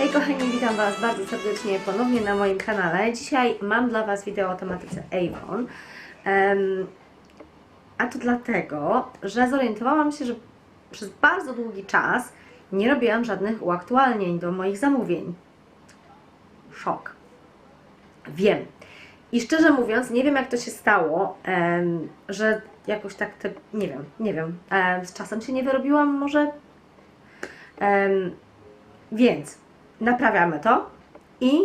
Hej kochani, witam Was bardzo serdecznie ponownie na moim kanale. Dzisiaj mam dla Was wideo o tematyce Avon. Em, a to dlatego, że zorientowałam się, że przez bardzo długi czas nie robiłam żadnych uaktualnień do moich zamówień. Szok. Wiem. I szczerze mówiąc, nie wiem jak to się stało, em, że jakoś tak te, nie wiem, nie wiem, em, z czasem się nie wyrobiłam może. Em, więc naprawiamy to i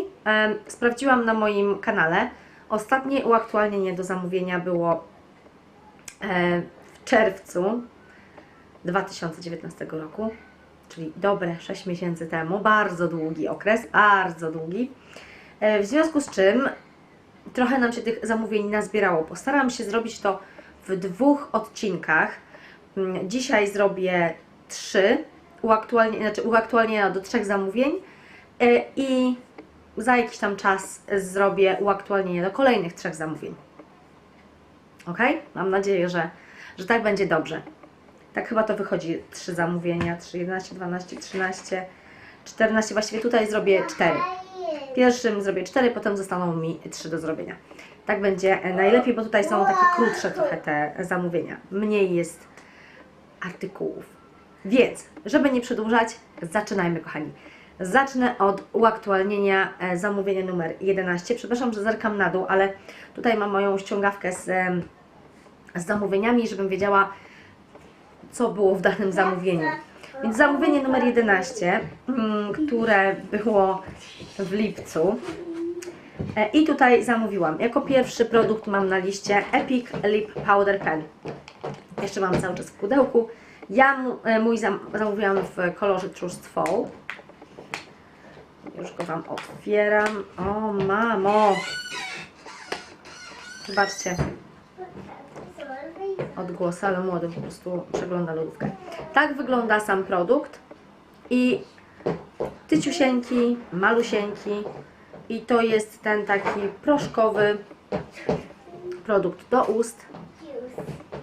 sprawdziłam na moim kanale. Ostatnie uaktualnienie do zamówienia było e, w czerwcu 2019 roku, czyli dobre 6 miesięcy temu, bardzo długi okres, bardzo długi. E, w związku z czym trochę nam się tych zamówień nazbierało. Postaram się zrobić to w dwóch odcinkach. Mm, Dzisiaj zrobię trzy uaktualnienia, znaczy uaktualnienia do trzech zamówień i za jakiś tam czas zrobię uaktualnienie do kolejnych trzech zamówień. Ok? Mam nadzieję, że, że tak będzie dobrze. Tak chyba to wychodzi. Trzy zamówienia, 3, 11, 12, 13, 14. Właściwie tutaj zrobię cztery. Pierwszym zrobię cztery, potem zostaną mi trzy do zrobienia. Tak będzie e, najlepiej, bo tutaj są takie krótsze trochę te zamówienia. Mniej jest artykułów. Więc, żeby nie przedłużać, zaczynajmy, kochani. Zacznę od uaktualnienia e, zamówienia numer 11. Przepraszam, że zerkam na dół, ale tutaj mam moją ściągawkę z, z zamówieniami, żebym wiedziała, co było w danym zamówieniu. Więc zamówienie numer 11, mm, które było w lipcu. E, I tutaj zamówiłam. Jako pierwszy produkt mam na liście Epic Lip Powder Pen. Jeszcze mam cały czas w pudełku. Ja e, mój zam zamówiłam w kolorze Trust Fall. Już go Wam otwieram. O mamo! Zobaczcie, odgłosy, ale młody po prostu przegląda lodówkę. Tak wygląda sam produkt i tyciusieńki, malusieńki i to jest ten taki proszkowy produkt do ust,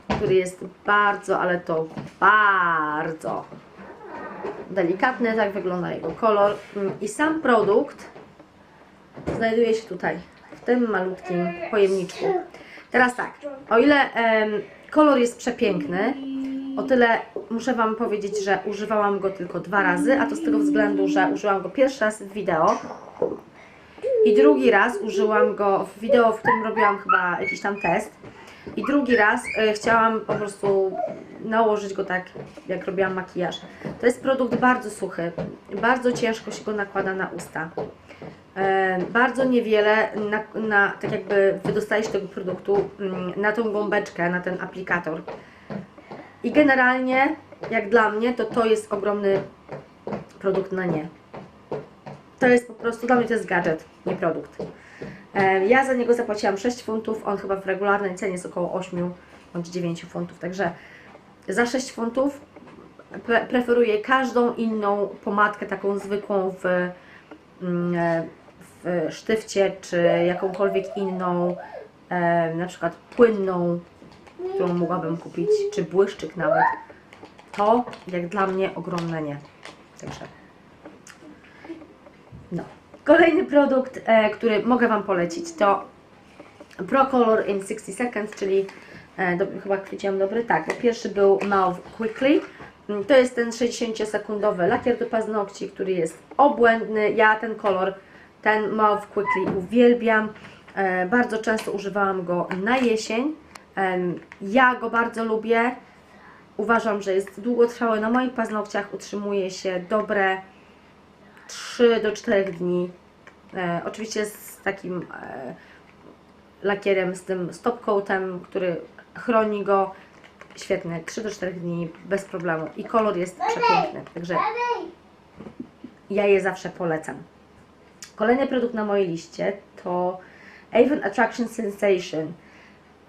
który jest bardzo, ale to bardzo delikatny, tak wygląda jego kolor Mm, i sam produkt znajduje się tutaj, w tym malutkim pojemniczku. Teraz tak, o ile kolor jest przepiękny, o tyle muszę Wam powiedzieć, że używałam go tylko dwa razy, a to z tego względu, że użyłam go pierwszy raz w wideo i drugi raz użyłam go w wideo, w którym robiłam chyba jakiś tam test. I drugi raz e, chciałam po prostu nałożyć go tak, jak robiłam makijaż. To jest produkt bardzo suchy, bardzo ciężko się go nakłada na usta. E, bardzo niewiele, na, na, tak jakby wydostajesz tego produktu mm, na tą gąbeczkę, na ten aplikator. I generalnie, jak dla mnie, to to jest ogromny produkt na nie. To jest po prostu, dla mnie to jest gadżet, nie produkt. E, Ja za niego zapłaciłam 6 funtów, on chyba w regularnej cenie jest około 8 bądź 9 funtów, także za 6 funtów pre preferuję każdą inną pomadkę, taką zwykłą w, mm, e, w sztywcie, czy jakąkolwiek inną, e, na przykład płynną, którą mogłabym kupić, czy błyszczyk nawet. To jak dla mnie ogromne nie. Także no. Kolejny produkt, e, który mogę Wam polecić to Pro Color in 60 Seconds, czyli do, chyba chwyciłam dobry, tak, pierwszy był Mouth Quickly. Mm, To jest ten 60-sekundowy lakier do paznokci, który jest obłędny. Ja ten kolor, ten Mouth Quickly uwielbiam. E, bardzo często używałam go na jesień. Ja go bardzo lubię. Uważam, że jest długotrwały na moich paznokciach, utrzymuje się dobre 3 do 4 dni. E, oczywiście z takim e, lakierem, z tym stop coatem, który chroni go. Świetny, 3 do 4 dni bez problemu. I kolor jest przepiękny, także ja je zawsze polecam. Kolejny produkt na mojej liście to Avon Attraction Sensation.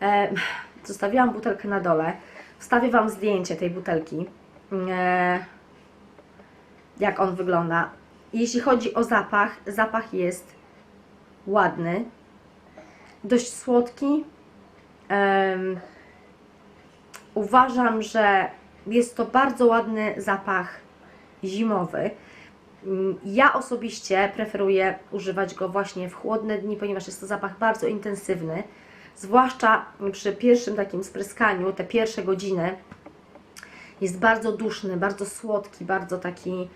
E, zostawiłam butelkę na dole. Wstawię Wam zdjęcie tej butelki. E, jak on wygląda. Jeśli chodzi o zapach, zapach jest ładny, dość słodki. Em, uważam, że jest to bardzo ładny zapach zimowy. Mm, Ja osobiście preferuję używać go właśnie w chłodne dni, ponieważ jest to zapach bardzo intensywny, zwłaszcza przy pierwszym takim spryskaniu, te pierwsze godziny. Jest bardzo duszny, bardzo słodki, bardzo taki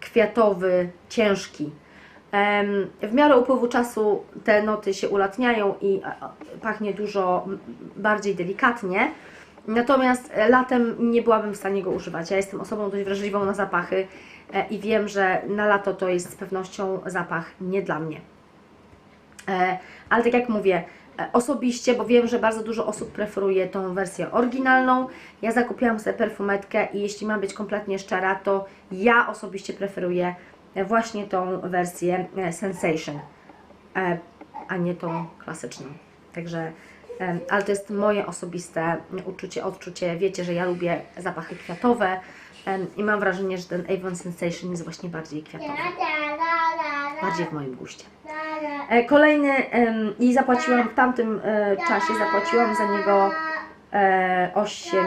kwiatowy, ciężki. W miarę upływu czasu te noty się ulatniają i a, a, pachnie dużo bardziej delikatnie. Natomiast e, latem nie byłabym w stanie go używać. Ja jestem osobą dość wrażliwą na zapachy e, i wiem, że na lato to jest z pewnością zapach nie dla mnie. E, Ale tak jak mówię, e, osobiście, bo wiem, że bardzo dużo osób preferuje tą wersję oryginalną. Ja zakupiłam sobie perfumetkę i jeśli mam być kompletnie szczera, to ja osobiście preferuję e, właśnie tą wersję e, Sensation, e, a nie tą klasyczną. Także, ale to jest moje osobiste uczucie, odczucie. Wiecie, że ja lubię zapachy kwiatowe i mam wrażenie, że ten Avon Sensation jest właśnie bardziej kwiatowy, bardziej w moim guście. E, Kolejny i zapłaciłam w tamtym e, czasie zapłaciłam za niego e, 8,50.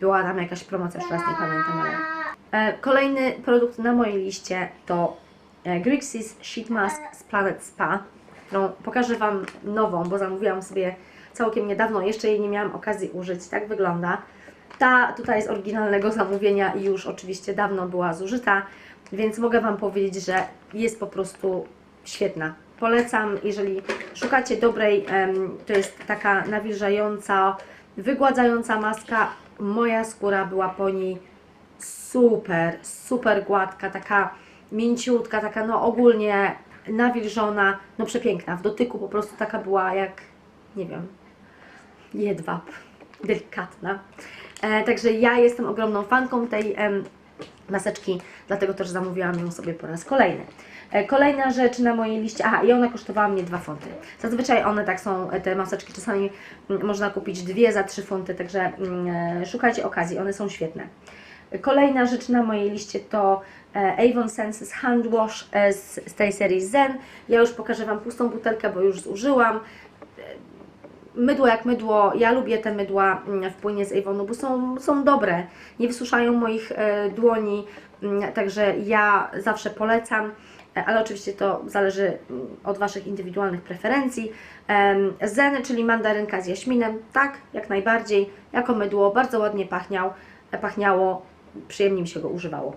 Była tam jakaś promocja, już teraz nie pamiętam, ale. E, kolejny produkt na mojej liście to e, Grixis Sheet Mask z Planet Spa, którą pokażę Wam nową, bo zamówiłam sobie całkiem niedawno, jeszcze jej nie miałam okazji użyć. Tak wygląda. Ta tutaj z oryginalnego zamówienia i już oczywiście dawno była zużyta, więc mogę Wam powiedzieć, że jest po prostu świetna. Polecam, jeżeli szukacie dobrej, to jest taka nawilżająca, wygładzająca maska. Moja skóra była po niej super, super gładka, taka mięciutka, taka no ogólnie nawilżona, no przepiękna. W dotyku po prostu taka była jak, nie wiem, jedwab, delikatna. E, także ja jestem ogromną fanką tej em, maseczki, dlatego też zamówiłam ją sobie po raz kolejny. E, Kolejna rzecz na mojej liście, aha, i ona kosztowała mnie 2 funty. Zazwyczaj one tak są, e, te maseczki, czasami mm, można kupić dwie za 3 funty, także mm, e, szukajcie okazji, one są świetne. Kolejna rzecz na mojej liście to e, Avon Senses Hand Wash e, z, z tej serii Zen. Ja już pokażę Wam pustą butelkę, bo już zużyłam. Mydło jak mydło, ja lubię te mydła mm, w płynie z Avonu, bo są, są dobre, nie wysuszają moich e, dłoni, mm, także ja zawsze polecam, e, ale oczywiście to zależy mm, od Waszych indywidualnych preferencji. Zen, czyli mandarynka z jaśminem, tak, jak najbardziej, jako mydło, bardzo ładnie pachniał, e, pachniało, przyjemnie mi się go używało.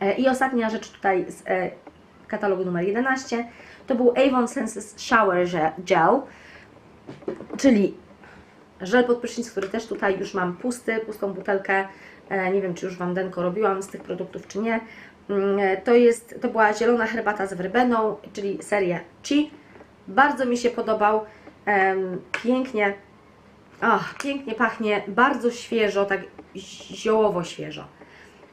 E, I ostatnia rzecz tutaj z e, katalogu numer 11 to był Avon Senses Shower Ge- Gel, czyli żel pod prysznic, który też tutaj już mam pusty, pustą butelkę. E, Nie wiem, czy już Wam denko robiłam z tych produktów, czy nie. Mm, To, jest, to była zielona herbata z werbeną, czyli seria Chi. Bardzo mi się podobał. Pięknie, ach, pięknie pachnie, bardzo świeżo, tak ziołowo świeżo.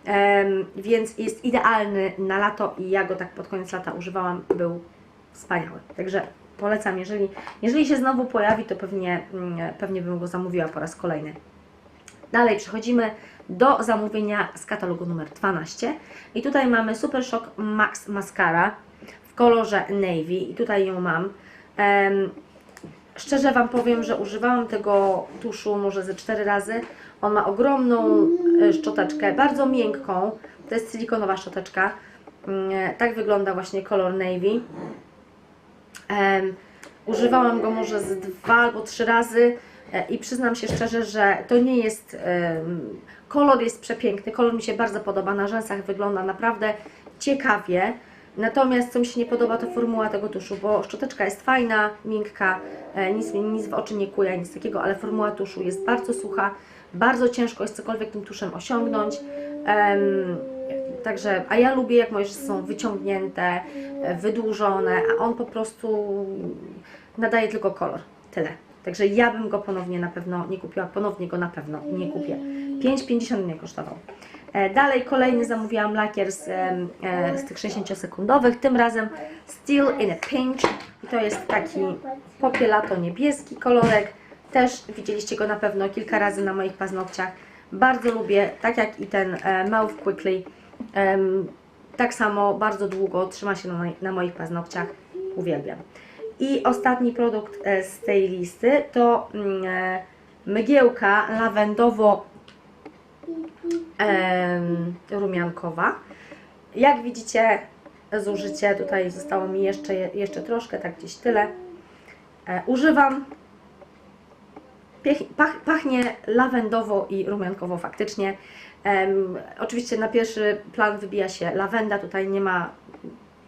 Em, więc jest idealny na lato i ja go tak pod koniec lata używałam, był wspaniały. Także polecam, jeżeli, jeżeli się znowu pojawi, to pewnie, mm, pewnie bym go zamówiła po raz kolejny. Dalej przechodzimy do zamówienia z katalogu numer 12 i tutaj mamy Super Shock Max Mascara w kolorze Navy i tutaj ją mam. Em, Szczerze Wam powiem, że używałam tego tuszu może ze 4 razy. On ma ogromną e, szczoteczkę, bardzo miękką. To jest silikonowa szczoteczka. Mm, Tak wygląda właśnie kolor navy. Używałam go może z dwa albo trzy razy e, i przyznam się szczerze, że to nie jest. kolor jest przepiękny, kolor mi się bardzo podoba. Na rzęsach wygląda naprawdę ciekawie. Natomiast co mi się nie podoba, to formuła tego tuszu, bo szczoteczka jest fajna, miękka, e, nic, nic w oczy nie kuje, nic takiego, ale formuła tuszu jest bardzo sucha, bardzo ciężko jest cokolwiek tym tuszem osiągnąć. Em, Także, a ja lubię, jak moje są wyciągnięte, e, wydłużone, a on po prostu nadaje tylko kolor. Tyle. Także ja bym go ponownie na pewno nie kupiła, ponownie go na pewno nie kupię. 5,50 mnie kosztował. E, Dalej kolejny zamówiłam lakier z, e, z tych 60-sekundowych, tym razem Still in a Pinch i to jest taki popielato-niebieski kolorek. Też widzieliście go na pewno kilka razy na moich paznokciach. Bardzo lubię, tak jak i ten e, Mouth Quickly. Tak samo bardzo długo trzyma się na, moich paznokciach. Uwielbiam. I ostatni produkt z tej listy to mm, mgiełka lawendowo rumiankowa. Jak widzicie, zużycie tutaj zostało mi jeszcze, jeszcze troszkę, tak gdzieś tyle. E, używam. Pachnie lawendowo i rumiankowo faktycznie. Oczywiście na pierwszy plan wybija się lawenda, tutaj nie ma,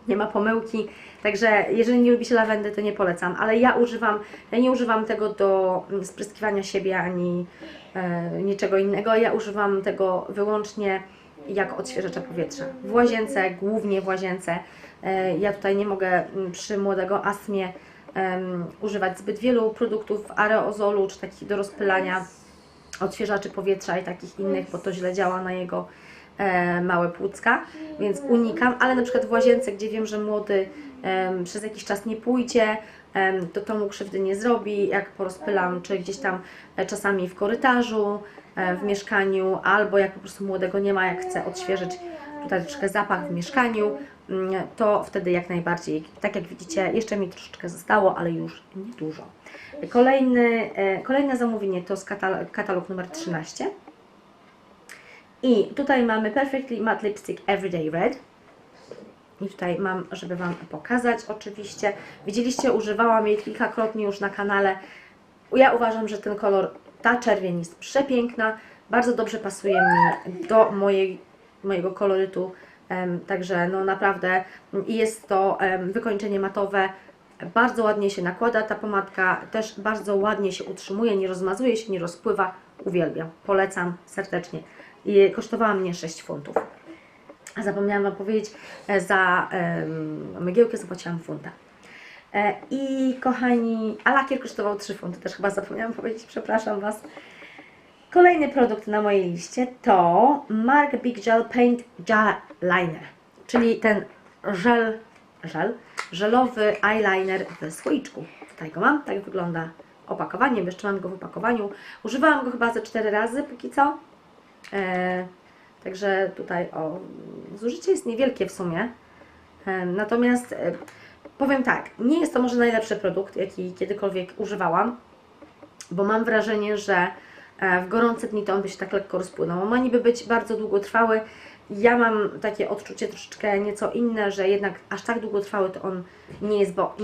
nie ma pomyłki. Także jeżeli nie lubi się lawendy, to nie polecam, ale ja używam, ja nie używam tego do mm, spryskiwania siebie ani e, niczego innego. Ja używam tego wyłącznie jako odświeżacza powietrza. W łazience, głównie w łazience. E, ja tutaj nie mogę mm, przy młodego astmie em, używać zbyt wielu produktów aerozolu czy takich do rozpylania odświeżaczy powietrza i takich innych, bo to źle działa na jego e, małe płucka, więc unikam, ale na przykład w łazience, gdzie wiem, że młody przez jakiś czas nie pójdzie, to to mu krzywdy nie zrobi, jak porozpylam, czy gdzieś tam e, czasami w korytarzu, e, w mieszkaniu, albo jak po prostu młodego nie ma, jak chce odświeżyć tutaj troszkę zapach w mieszkaniu, mm, to wtedy jak najbardziej, tak jak widzicie, jeszcze mi troszeczkę zostało, ale już niedużo. Kolejny, e, kolejne zamówienie to z katalog, katalog numer 13. I tutaj mamy Perfectly Matte Lipstick Everyday Red. I tutaj mam, żeby Wam pokazać oczywiście. Widzieliście, używałam jej kilkakrotnie już na kanale. Ja uważam, że ten kolor, ta czerwień jest przepiękna. Bardzo dobrze pasuje mi do mojej, mojego kolorytu. Także no naprawdę mm, jest to wykończenie matowe. Bardzo ładnie się nakłada ta pomadka, też bardzo ładnie się utrzymuje, nie rozmazuje się, nie rozpływa. Uwielbiam, polecam serdecznie. I kosztowała mnie 6 funtów. Zapomniałam Wam powiedzieć, e, za mgiełkę zapłaciłam funta. E, I kochani, a lakier kosztował 3 funty, też chyba zapomniałam powiedzieć, przepraszam Was. Kolejny produkt na mojej liście to Mark Big Gel Paint Gel Liner, czyli ten żel, żel, żelowy eyeliner w słoiczku. Tutaj go mam, tak wygląda opakowanie, jeszcze mam go w opakowaniu. Używałam go chyba ze 4 razy póki co. E, także tutaj o, zużycie jest niewielkie w sumie. E, natomiast e, powiem tak, nie jest to może najlepszy produkt, jaki kiedykolwiek używałam, bo mam wrażenie, że e, w gorące dni to on by się tak lekko rozpłynął. Ma niby być bardzo długotrwały. Ja mam takie odczucie troszeczkę nieco inne, że jednak aż tak długotrwały to on nie jest, bo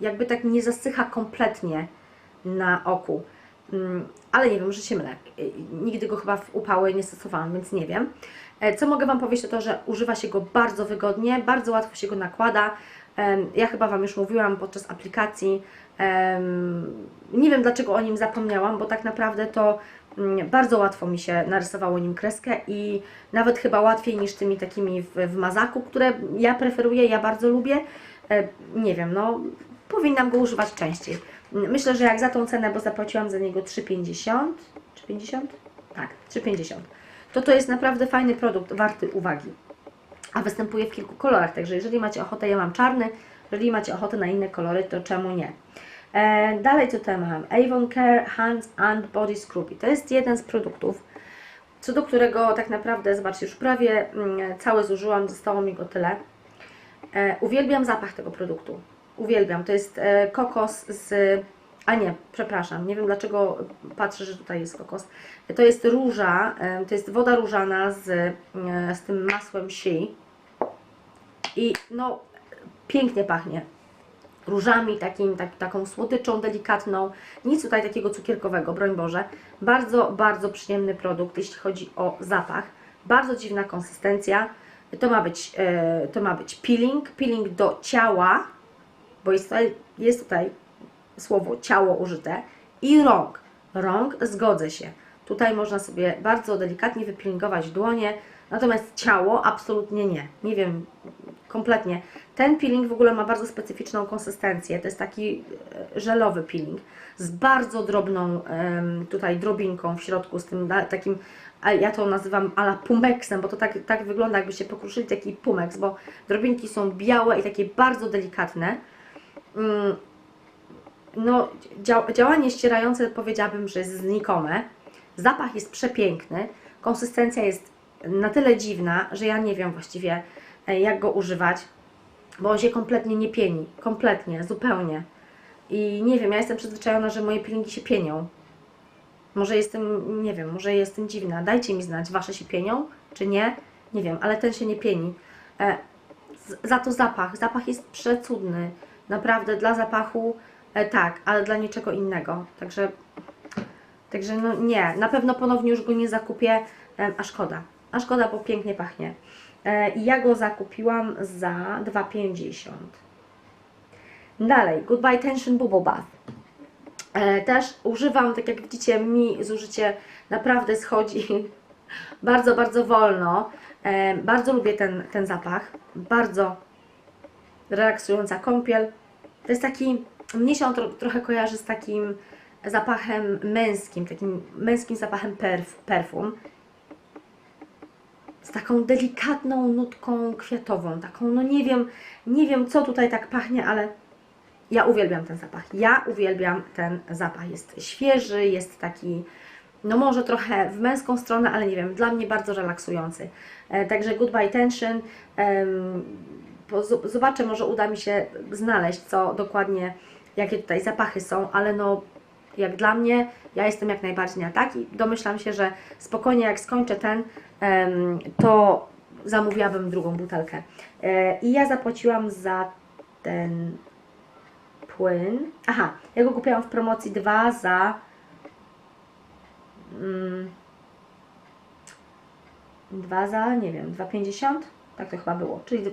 jakby tak nie zasycha kompletnie na oku. Mm, Ale nie wiem, że się mylę. Y, Nigdy go chyba w upały nie stosowałam, więc nie wiem. E, Co mogę Wam powiedzieć, to to, że używa się go bardzo wygodnie, bardzo łatwo się go nakłada. Ja chyba Wam już mówiłam podczas aplikacji. Nie wiem dlaczego o nim zapomniałam, bo tak naprawdę to mm, bardzo łatwo mi się narysowało nim kreskę i nawet chyba łatwiej niż tymi takimi w, w mazaku, które ja preferuję, ja bardzo lubię. E, Nie wiem, no powinnam go używać częściej. Myślę, że jak za tą cenę, bo zapłaciłam za niego 3,50 czy 50? Tak, 3,50. To to jest naprawdę fajny produkt, warty uwagi. A występuje w kilku kolorach, także jeżeli macie ochotę, ja mam czarny, jeżeli macie ochotę na inne kolory, to czemu nie? E, dalej co tutaj mam? Avon Care Hands and Body Scrubby. To jest jeden z produktów, co do którego tak naprawdę, zobaczcie, już prawie mm, cały zużyłam, zostało mi go tyle. E, uwielbiam zapach tego produktu. Uwielbiam. To jest e, kokos z. A nie, przepraszam, nie wiem dlaczego patrzę, że tutaj jest kokos. To jest róża, e, to jest woda różana z, e, z tym masłem si. I no, pięknie pachnie. Różami, takim, tak, taką słodyczą, delikatną. Nic tutaj takiego cukierkowego, broń Boże. Bardzo, bardzo przyjemny produkt, jeśli chodzi o zapach. Bardzo dziwna konsystencja. To ma być, to ma być peeling, peeling do ciała, bo jest tutaj, jest tutaj słowo ciało użyte i rąk. Rąk zgodzę się. Tutaj można sobie bardzo delikatnie wypilingować dłonie, natomiast ciało absolutnie nie. Nie wiem, kompletnie. Ten peeling w ogóle ma bardzo specyficzną konsystencję. To jest taki e, żelowy peeling z bardzo drobną tutaj drobinką w środku, z tym takim, ja to nazywam ala pumeksem, bo to tak, tak wygląda, jakbyście pokruszyli taki pumeks, bo drobinki są białe i takie bardzo delikatne. Mm, no, dzia- działanie ścierające powiedziałabym, że jest znikome. Zapach jest przepiękny, konsystencja jest na tyle dziwna, że ja nie wiem właściwie e, jak go używać, bo on się kompletnie nie pieni, kompletnie, zupełnie. I nie wiem, ja jestem przyzwyczajona, że moje peelingi się pienią. Może jestem, nie wiem, może jestem dziwna. Dajcie mi znać, Wasze się pienią, czy nie? Nie wiem, ale ten się nie pieni. E, za to zapach. Zapach jest przecudny. Naprawdę dla zapachu e, tak, ale dla niczego innego. Także, także no nie, na pewno ponownie już go nie zakupię, e, a szkoda. A szkoda, bo pięknie pachnie. E, ja go zakupiłam za 2,50. Dalej, Goodbye Tension Bubble Bath. Też używam, tak jak widzicie, mi zużycie naprawdę schodzi bardzo, bardzo wolno. Bardzo lubię ten, ten zapach. Bardzo relaksująca kąpiel. To jest taki, mnie się on tro, trochę kojarzy z takim zapachem męskim, takim męskim zapachem perf, perfum. Z taką delikatną nutką kwiatową, taką, no nie wiem, nie wiem co tutaj tak pachnie, ale ja uwielbiam ten zapach. Ja uwielbiam ten zapach. Jest świeży, jest taki, no może trochę w męską stronę, ale nie wiem, dla mnie bardzo relaksujący. E, także Goodbye Tension. Zobaczę, może uda mi się znaleźć, co dokładnie, jakie tutaj zapachy są, ale no jak dla mnie, ja jestem jak najbardziej na tak i domyślam się, że spokojnie jak skończę ten, to zamówiłabym drugą butelkę. E, I ja zapłaciłam za ten płyn. Aha, ja go kupiłam w promocji dwa za. Mm, dwa za, nie wiem, 2,50? Tak to chyba było. Czyli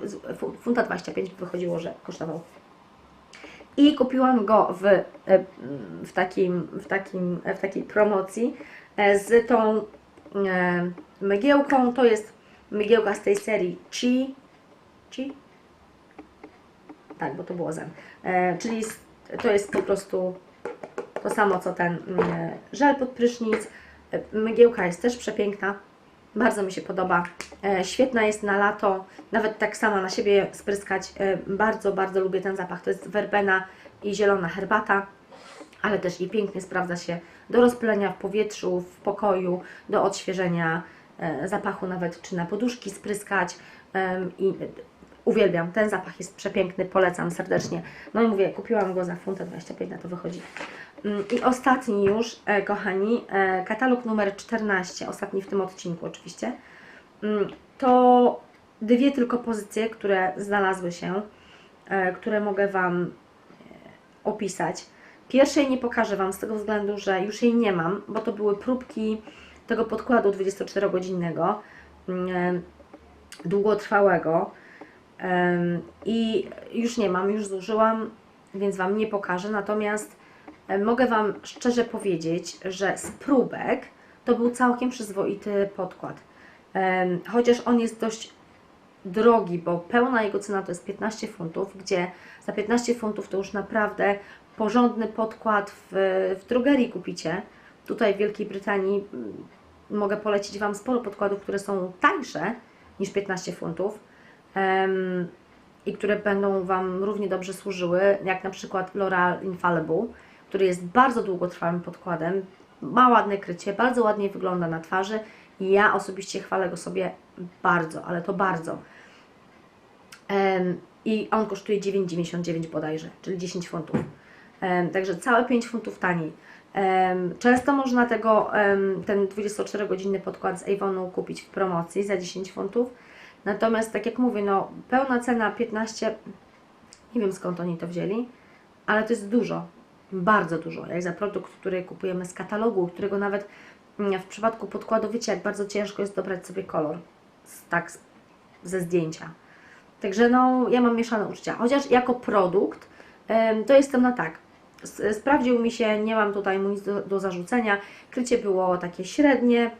funta 25 wychodziło, że kosztował. I kupiłam go w, e, w, takim, w, takim, w takiej promocji e, z tą e, mgiełką. To jest mgiełka z tej serii Chi. Chi? Tak, bo to było zen. E, czyli to jest po prostu to samo co ten mm, żel pod prysznic. E, Mgiełka jest też przepiękna. Bardzo mi się podoba. E, świetna jest na lato. Nawet tak sama na siebie spryskać. E, bardzo, bardzo lubię ten zapach. To jest werbena i zielona herbata. Ale też i pięknie sprawdza się do rozpylenia w powietrzu, w pokoju, do odświeżenia e, zapachu nawet, czy na poduszki spryskać. I uwielbiam. Ten zapach jest przepiękny, polecam serdecznie. No i mówię, kupiłam go za funtę 25, na to wychodzi. Mm, I ostatni już, e, kochani, e, katalog numer 14, ostatni w tym odcinku oczywiście. Mm, To dwie tylko pozycje, które znalazły się, e, które mogę Wam opisać. Pierwszej nie pokażę Wam z tego względu, że już jej nie mam, bo to były próbki tego podkładu 24-godzinnego, mm, długotrwałego. I już nie mam, już zużyłam, więc Wam nie pokażę. Natomiast mogę Wam szczerze powiedzieć, że z próbek to był całkiem przyzwoity podkład. Chociaż on jest dość drogi, bo pełna jego cena to jest 15 funtów, gdzie za 15 funtów to już naprawdę porządny podkład w, w drogerii kupicie. Tutaj w Wielkiej Brytanii mm, mogę polecić Wam sporo podkładów, które są tańsze niż 15 funtów em, i które będą Wam równie dobrze służyły, jak na przykład L'Oreal Infallible, który jest bardzo długotrwałym podkładem, ma ładne krycie, bardzo ładnie wygląda na twarzy ja osobiście chwalę go sobie bardzo, ale to bardzo. I on kosztuje 9,99 bodajże, czyli 10 funtów. Także całe 5 funtów taniej. Często można tego, ten 24-godzinny podkład z Avonu kupić w promocji za 10 funtów. Natomiast tak jak mówię, no pełna cena 15, nie wiem skąd oni to wzięli, ale to jest dużo, bardzo dużo, jak za produkt, który kupujemy z katalogu, którego nawet mm, w przypadku podkładu wiecie, jak bardzo ciężko jest dobrać sobie kolor, tak ze zdjęcia. Także no, ja mam mieszane uczucia. Chociaż jako produkt, to jestem na tak. Sprawdził mi się, nie mam tutaj nic do, do zarzucenia. Krycie było takie średnie,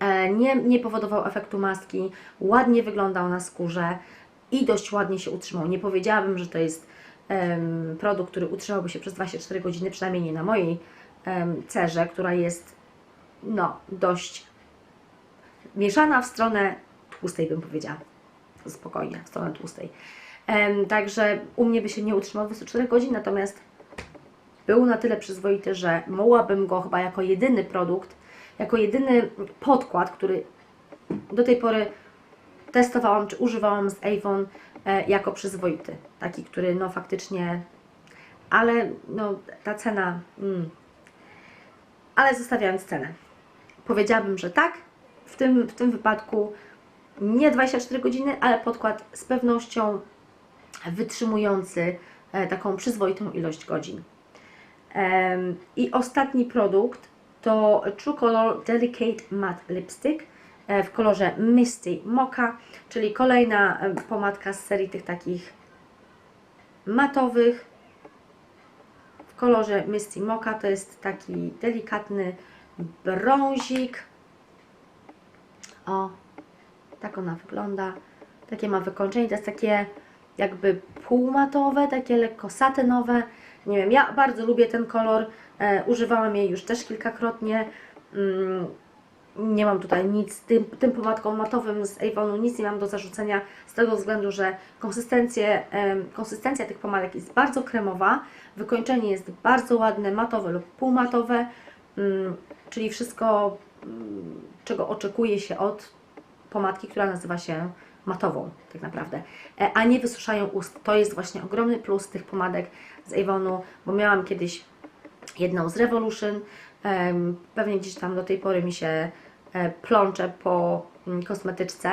e, nie, nie powodował efektu maski, ładnie wyglądał na skórze i dość ładnie się utrzymał. Nie powiedziałabym, że to jest produkt, który utrzymałby się przez 24 godziny, przynajmniej nie na mojej cerze, która jest no, dość mieszana w stronę tłustej, bym powiedziała. Spokojnie, w stronę tłustej. Także u mnie by się nie utrzymał 24 godzin, natomiast był na tyle przyzwoity, że mogłabym go chyba jako jedyny produkt, jako jedyny podkład, który do tej pory testowałam czy używałam z Avon jako przyzwoity. Taki, który no faktycznie, ale no ta cena, mm, ale zostawiając cenę. Powiedziałabym, że tak. W tym, w tym wypadku nie 24 godziny, ale podkład z pewnością wytrzymujący e, taką przyzwoitą ilość godzin. I ostatni produkt to True Color Delicate Matte Lipstick e, w kolorze Misty Mocha, czyli kolejna e, pomadka z serii tych takich matowych w kolorze Misty Mocha. To jest taki delikatny brązik. O, tak ona wygląda. Takie ma wykończenie. To jest takie jakby półmatowe, takie lekko satynowe. Nie wiem, ja bardzo lubię ten kolor. E, używałam jej już też kilkakrotnie. Mm, nie mam tutaj nic, tym, tym pomadką matowym z Avonu nic nie mam do zarzucenia z tego względu, że konsystencję, konsystencja tych pomadek jest bardzo kremowa, wykończenie jest bardzo ładne, matowe lub półmatowe, mm, czyli wszystko, mm, czego oczekuje się od pomadki, która nazywa się matową tak naprawdę, e, a nie wysuszają ust. To jest właśnie ogromny plus tych pomadek z Avonu, bo miałam kiedyś jedną z Revolution, pewnie gdzieś tam do tej pory mi się e, plącze po mm, kosmetyczce,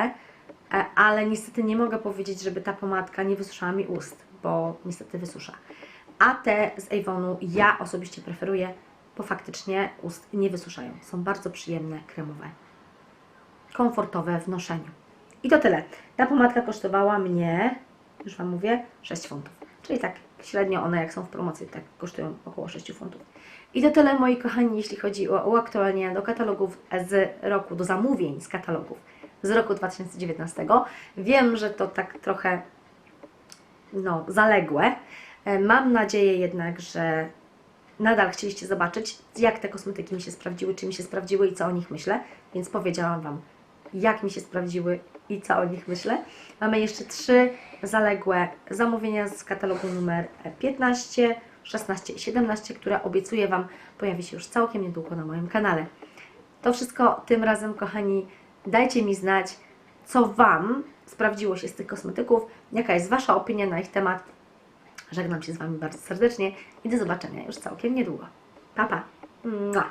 e, ale niestety nie mogę powiedzieć, żeby ta pomadka nie wysuszała mi ust, bo niestety wysusza. A te z Avonu ja osobiście preferuję, bo faktycznie ust nie wysuszają. Są bardzo przyjemne, kremowe, komfortowe w noszeniu. I to tyle. Ta pomadka kosztowała mnie, już Wam mówię, 6 funtów. Czyli tak średnio one jak są w promocji, tak kosztują około 6 funtów. I to tyle moi kochani, jeśli chodzi o uaktualnienia do katalogów z roku, do zamówień z katalogów z roku 2019. Wiem, że to tak trochę no, zaległe. E, Mam nadzieję jednak, że nadal chcieliście zobaczyć, jak te kosmetyki mi się sprawdziły, czy mi się sprawdziły i co o nich myślę, więc powiedziałam Wam, jak mi się sprawdziły i co o nich myślę. Mamy jeszcze trzy zaległe zamówienia z katalogu numer 15, 16 i 17, które obiecuję Wam pojawi się już całkiem niedługo na moim kanale. To wszystko tym razem, kochani. Dajcie mi znać, co Wam sprawdziło się z tych kosmetyków, jaka jest Wasza opinia na ich temat. Żegnam się z Wami bardzo serdecznie i do zobaczenia już całkiem niedługo. Pa, pa! Mua.